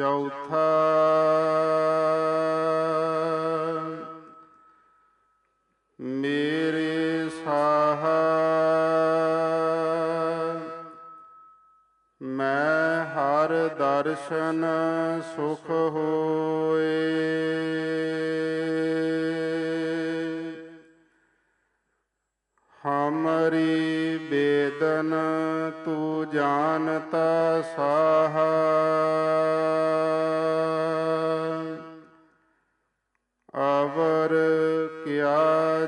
ਚੌਥਾ ਮੇਰੇ ਸਾਹ ਮੈਂ ਹਰ ਦਰਸ਼ਨ ਸੁਖ ਹੋਏ। ਹਮਰੀ ਬੇਦਨ ਤੂ ਜਾਣਤਾ ਸਾਹ।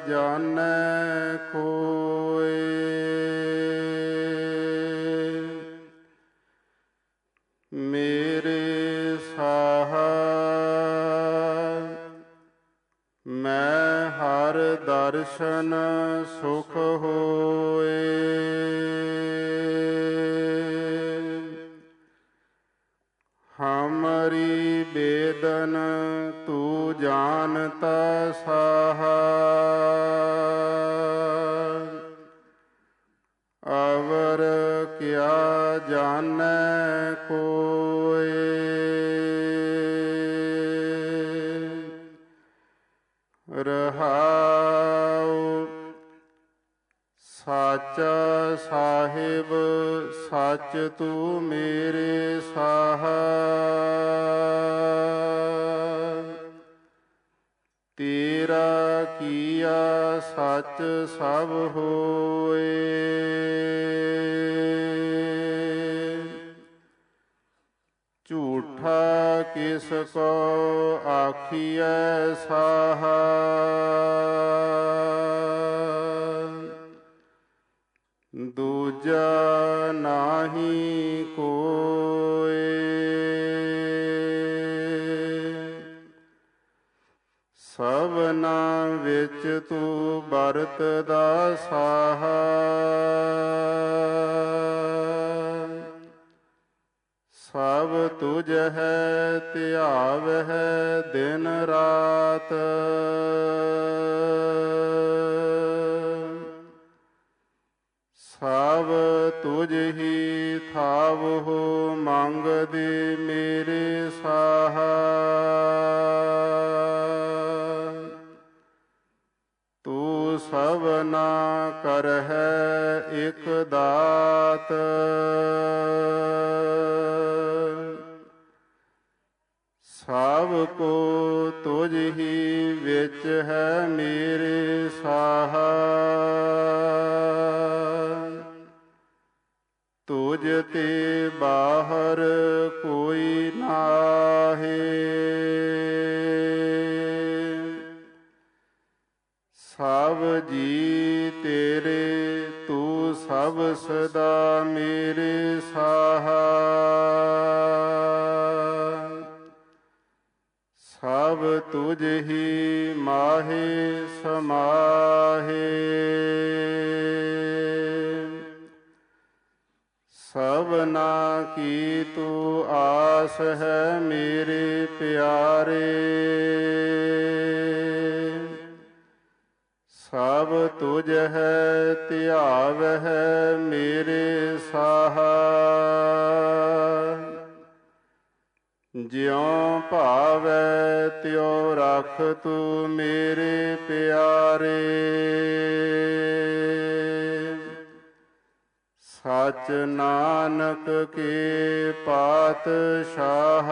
ਜਾਣੈ ਕੋਏ ਮੇਰੇ ਸਾਹ ਮੈਂ ਹਰ ਦਰਸ਼ਨ ਸੁਖ ਹੋਏ। ਹਮਰੀ ਬੇਦਨ ਤੂ ਜਾਣਤਾ ਸਾਹ। ਅਵਰ ਕਿਆ ਜਾਣੈ ਕੋਏ। ਰਹਾਉ ਸਾਚਾ ਸਾਹਿਬ ਸੱਚ ਤੂੰ ਮੇਰੇ ਸਾਹ। ਤੇਰਾ ਕੀਆ ਸੱਚ ਸਭ ਹੋਏ। ਝੂਠਾ ਕਿਸ ਕੋ ਆਖੀਐ ਸਾਹ। ਦੂਜਾ ਨਾਹੀ ਕੋਏ। ਸਭਨਾ ਵਿੱਚ ਤੂੰ ਵਰਤਦਾ ਸਾਹ। ਸਭ ਤੁਝ ਹੈ, ਧਿਆਵ ਹੈ ਦਿਨ ਰਾਤ। ਸਭ ਤੁਝ ਹੀ ਥਾਵ ਹੋ, ਮੰਗਦੇ ਮੇਰੇ ਸਭਨਾ ਕਰ ਹੈ ਇਕ ਦਾਤ। ਸਭ ਕੋ ਤੁਝ ਹੀ ਵਿੱਚ ਹੈ ਮੇਰੇ ਸਾਹ। ਤੁਝ ਤੇ ਬਾਹਰ ਕੋਈ ਨਾਹੀ। ਸਭ ਸਦਾ ਮੇਰੇ ਸਾਹ। ਸਭ ਤੁਝ ਹੀ ਮਾਹੇ ਸਮਾਹੇ। ਸਭਨਾ ਕੀ ਤੂੰ ਆਸ ਹੈ ਮੇਰੇ ਪਿਆਰੇ। ਸਭ ਤੁਝ ਹੈ ਧਿਆਵ ਹੈ ਮੇਰੇ ਸਾਹ। ਜਿਉ ਭਾਵੈ ਤਿਉ ਰਖ ਤੂੰ ਮੇਰੇ ਪਿਆਰੇ। ਸਚ ਨਾਨਕ ਕੇ ਪਾਤਸ਼ਾਹ।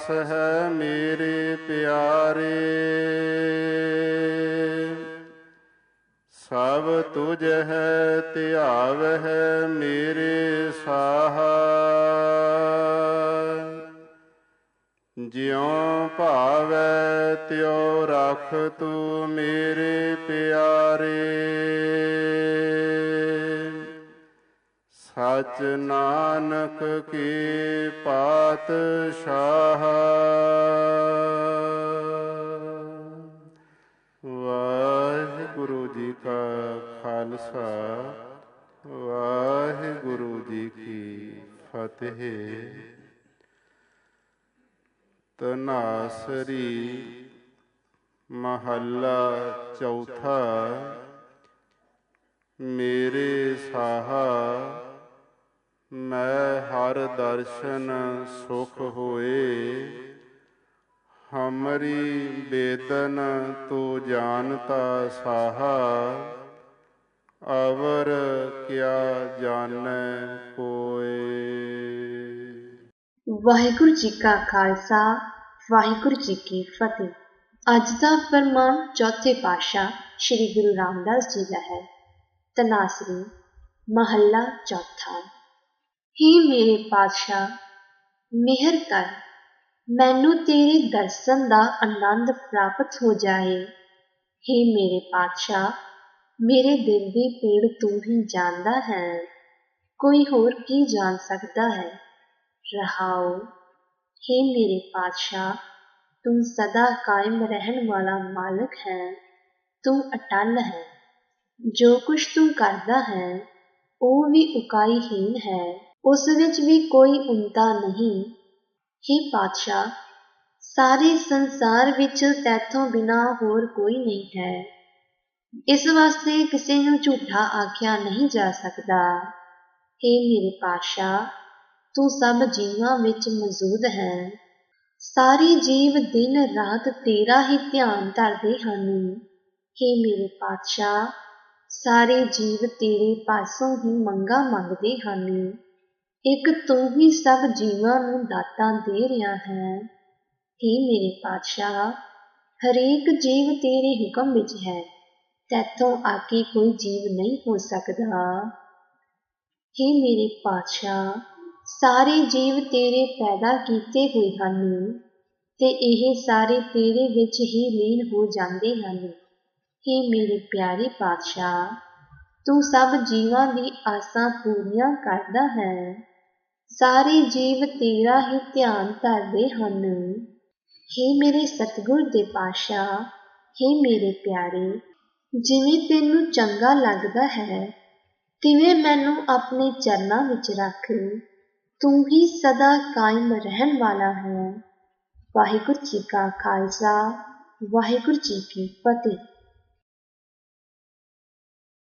ਆਸ ਹੈ ਮੇਰੇ ਪਿਆਰੇ। ਸਭ ਤੁਝ ਹੈ, ਧਿਆਵ ਹੈ ਮੇਰੇ ਸਾਹ। ਜਿਉ ਭਾਵੈ, ਤਿਉ ਰਖ ਤੂੰ ਮੇਰੇ ਪਿਆਰੇ। ਸਚ ਨਾਨਕ ਕੀ ਪਾਤਸ਼ਾਹ। ਵਾਹਿਗੁਰੂ ਜੀ ਕਾ ਖਾਲਸਾ, ਵਾਹਿਗੁਰੂ ਜੀ ਕੀ ਫਤਿਹ। ਤਨਾਸਰੀ ਮਹੱਲਾ ਚੌਥਾ, ਮੇਰੇ ਸਾਹਾ ਦਰਸ਼ਨ ਸੁਖ ਹੋਏ। ਹਮਰੀ ਬੇਦਨ ਤੂੰ ਜਾਣਤਾ ਸਾਹਾ। ਅਵਰ ਕਿਆ ਜਾਣੈ ਕੋਏ ਵਾਹਿਗੁਰੂ ਜੀ ਕਾ ਖਾਲਸਾ, ਵਾਹਿਗੁਰੂ ਜੀ ਕੀ ਫਤਿਹ। ਅੱਜ ਦਾ ਫਰਮਾਨ ਚੌਥੇ ਪਾਤਸ਼ਾਹ ਸ੍ਰੀ ਗੁਰੂ ਰਾਮਦਾਸ ਜੀ ਦਾ ਹੈ। ਤਨਾਸਰੀ ਮਹੱਲਾ ਚੌਥਾ। ਹੀ ਮੇਰੇ ਪਾਤਸ਼ਾਹ, ਮਿਹਰ ਕਰ। ਮੈਨੂੰ ਤੇਰੇ ਦਰਸ਼ਨ ਦਾ ਆਨੰਦ ਪ੍ਰਾਪਤ ਹੋ ਜਾਏ। हे ਮੇਰੇ ਪਾਤਸ਼ਾਹ, ਮੇਰੇ ਦਿਲ ਦੀ ਪੀੜ ਤੂੰ ਹੀ ਜਾਣਦਾ ਹੈ। ਕੋਈ ਹੋਰ ਕੀ ਜਾਣ ਸਕਦਾ ਹੈ? ਰਹਾਓ। हे ਮੇਰੇ ਪਾਤਸ਼ਾਹ, ਤੂੰ ਸਦਾ ਕਾਇਮ ਰਹਿਣ ਵਾਲਾ ਮਾਲਕ ਹੈ। ਤੂੰ ਅਟਲ ਹੈ। ਜੋ ਕੁਝ ਤੂੰ ਕਰਦਾ ਹੈ, ਉਹ ਵੀ ਉਕਾਈਹੀਨ ਹੈ। ਉਸ ਵਿੱਚ ਵੀ ਕੋਈ ਉਨਤਾ ਨਹੀਂ हे ਪਾਤਸ਼ਾਹ ਸਾਰੇ ਸੰਸਾਰ ਵਿੱਚ ਤੈਥੋਂ ਬਿਨਾ ਹੋਰ ਕੋਈ ਨਹੀਂ ਹੈ ਇਸ ਵਾਸਤੇ ਕਿਸੇ ਨੂੰ ਝੂਠਾ ਆਖਿਆ ਨਹੀਂ ਜਾ ਸਕਦਾ हे ਮੇਰੇ ਪਾਤਸ਼ਾਹ ਤੂੰ ਸਭ ਜੀਵਾਂ ਵਿੱਚ ਮੌਜੂਦ ਹੈ ਸਾਰੇ ਜੀਵ ਦਿਨ ਰਾਤ ਤੇਰਾ ਹੀ ਧਿਆਨ ਧਰਦੇ ਹਨ हे ਮੇਰੇ ਪਾਤਸ਼ਾਹ ਸਾਰੇ ਜੀਵ ਤੇਰੇ ਪਾਸੋਂ ਹੀ ਮੰਗਾ ਮੰਗਦੇ ਹਨ ਇੱਕ ਤੂੰ ਹੀ ਸਭ ਜੀਵਾਂ ਨੂੰ ਦਾਤਾਂ ਦੇ ਰਿਹਾ ਹੈ हे ਮੇਰੇ ਪਾਤਸ਼ਾਹ ਹਰੇਕ ਜੀਵ ਤੇਰੇ ਹੁਕਮ ਵਿੱਚ ਹੈ ਤੈਥੋਂ ਆਕੇ ਕੋਈ ਜੀਵ ਨਹੀਂ ਹੋ ਸਕਦਾ हे ਮੇਰੇ ਪਾਤਸ਼ਾਹ ਸਾਰੇ ਜੀਵ ਤੇਰੇ ਪੈਦਾ ਕੀਤੇ ਹੋਏ ਹਨ ਤੇ ਇਹ ਸਾਰੇ ਤੇਰੇ ਵਿੱਚ ਹੀ ਲੀਨ ਹੋ ਜਾਂਦੇ ਹਨ हे ਮੇਰੇ ਪਿਆਰੇ ਪਾਤਸ਼ਾਹ ਤੂੰ ਸਭ ਜੀਵਾਂ ਦੀ ਆਸਾਂ ਪੂਰੀਆਂ ਕਰਦਾ ਹੈ ਸਾਰੇ ਜੀਵ ਤੇਰਾ ਹੀ ਧਿਆਨ ਧਰਦੇ ਹਨ। हे ਮੇਰੇ ਸਤਿਗੁਰ ਦੇ ਪਾਤਸ਼ਾਹ हे ਮੇਰੇ ਪਿਆਰੇ, ਜਿਵੇਂ ਤੈਨੂੰ ਚੰਗਾ ਲੱਗਦਾ ਹੈ, ਤਿਵੇਂ ਮੈਨੂੰ ਆਪਣੇ ਚਰਨਾਂ ਵਿੱਚ ਰੱਖ। ਤੂੰ ਹੀ ਸਦਾ ਕਾਇਮ ਰਹਿਣ ਵਾਲਾ ਹੈ। ਵਾਹਿਗੁਰੂ ਜੀ ਕਾ ਖਾਲਸਾ, ਵਾਹਿਗੁਰੂ ਜੀ ਕੀ ਫਤਿਹ।